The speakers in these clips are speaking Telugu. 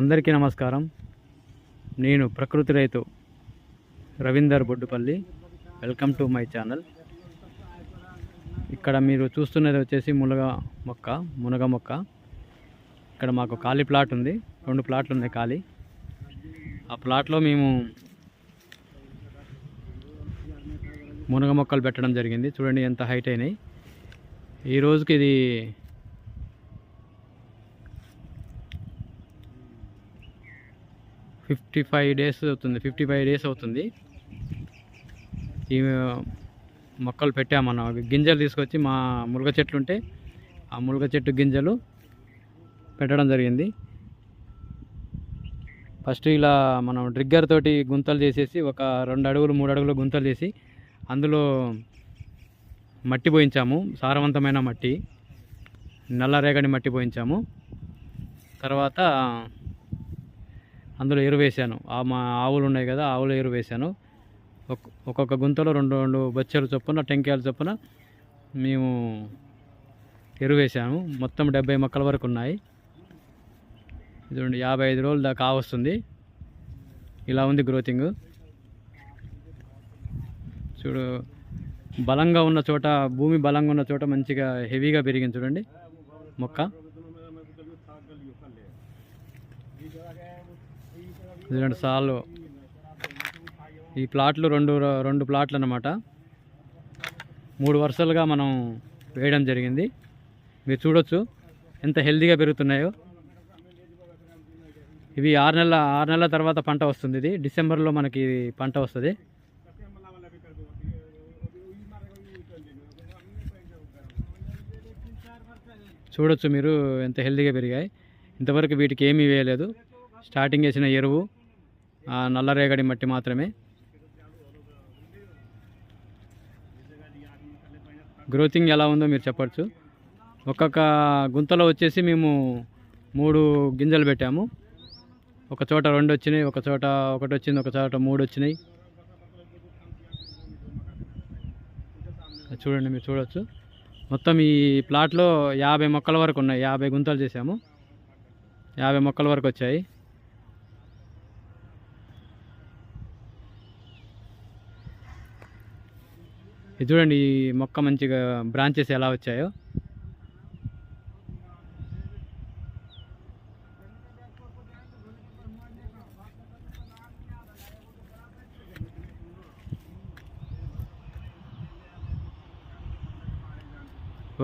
అందరికీ నమస్కారం. నేను ప్రకృతి రైతు Ravinder Boddupalli. Welcome to my channel. ఇక్కడ మీరు చూస్తున్నది వచ్చేసి మునగ మొక్క మునగ మొక్క. ఇక్కడ మాకు ఖాళీ ప్లాట్ ఉంది. రెండు ప్లాట్లు ఉన్నాయి ఖాళీ. ఆ ప్లాట్లో మేము మునగ మొక్కలు పెట్టడం జరిగింది. చూడండి ఎంత హైట్ అయినాయి. ఈ రోజుకి ఇది ఫిఫ్టీ ఫైవ్ డేస్ అవుతుంది ఫిఫ్టీ ఫైవ్ డేస్ అవుతుంది. ఈ మొక్కలు పెట్టామన్న గింజలు తీసుకొచ్చి మా ములగ చెట్లు ఉంటే ఆ ములగ చెట్టు గింజలు పెట్టడం జరిగింది. ఫస్ట్ ఇలా మనం డ్రిగ్గర్ తోటి గుంతలు చేసేసి ఒక రెండు అడుగులు మూడు అడుగులు గుంతలు చేసి అందులో మట్టి పోయించాము సారవంతమైన మట్టి నల్లరేగడి మట్టి పోయించాము. తర్వాత అందులో ఎరువు ఆ మా ఆవులు ఉన్నాయి కదా ఆవులు ఎరువు వేసాను ఒక్కొక్క గుంతలో రెండు రెండు బొచ్చెలు చొప్పున టెంకాయల చొప్పున మేము ఎరువు వేసాము మొత్తం డెబ్బై మొక్కల వరకు ఉన్నాయి. ఇది యాభై ఐదు రోజులు దాకా వస్తుంది. ఇలా ఉంది గ్రోతింగ్. చూడు బలంగా ఉన్న చోట భూమి బలంగా ఉన్న చోట మంచిగా హెవీగా పెరిగింది చూడండి మొక్క. రెండు సార్లు ఈ ప్లాట్లు రెండు రెండు ప్లాట్లు అన్నమాట. మూడు వరుసలుగా మనం వేయడం జరిగింది. మీరు చూడొచ్చు ఎంత హెల్దీగా పెరుగుతున్నాయో. ఇవి ఆరు నెలల ఆరు నెలల తర్వాత పంట వస్తుంది ఇది. డిసెంబర్లో మనకి పంట వస్తుంది. చూడొచ్చు మీరు ఎంత హెల్దీగా పెరిగాయి. ఇంతవరకు వీటికి ఏమీ వేయలేదు. స్టార్టింగ్ వేసిన ఎరువు నల్లరేగడి మట్టి మాత్రమే. గ్రోతింగ్ ఎలా ఉందో మీరు చెప్పచ్చు. ఒక్కొక్క గుంతలో వచ్చేసి మేము మూడు గింజలు పెట్టాము. ఒక చోట రెండు వచ్చినాయి ఒక చోట ఒకటి వచ్చింది ఒక చోట మూడు వచ్చినాయి. చూడండి మీరు చూడవచ్చు మొత్తం ఈ ప్లాట్లో యాభై మొక్కల వరకు ఉన్నాయి యాభై గుంతలు చేసాము యాభై మొక్కల వరకు వచ్చాయి. ఇది చూడండి ఈ మొక్క మంచిగా బ్రాంచెస్ ఎలా వచ్చాయో.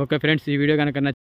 ఓకే ఫ్రెండ్స్ ఈ వీడియో కనుక నచ్చి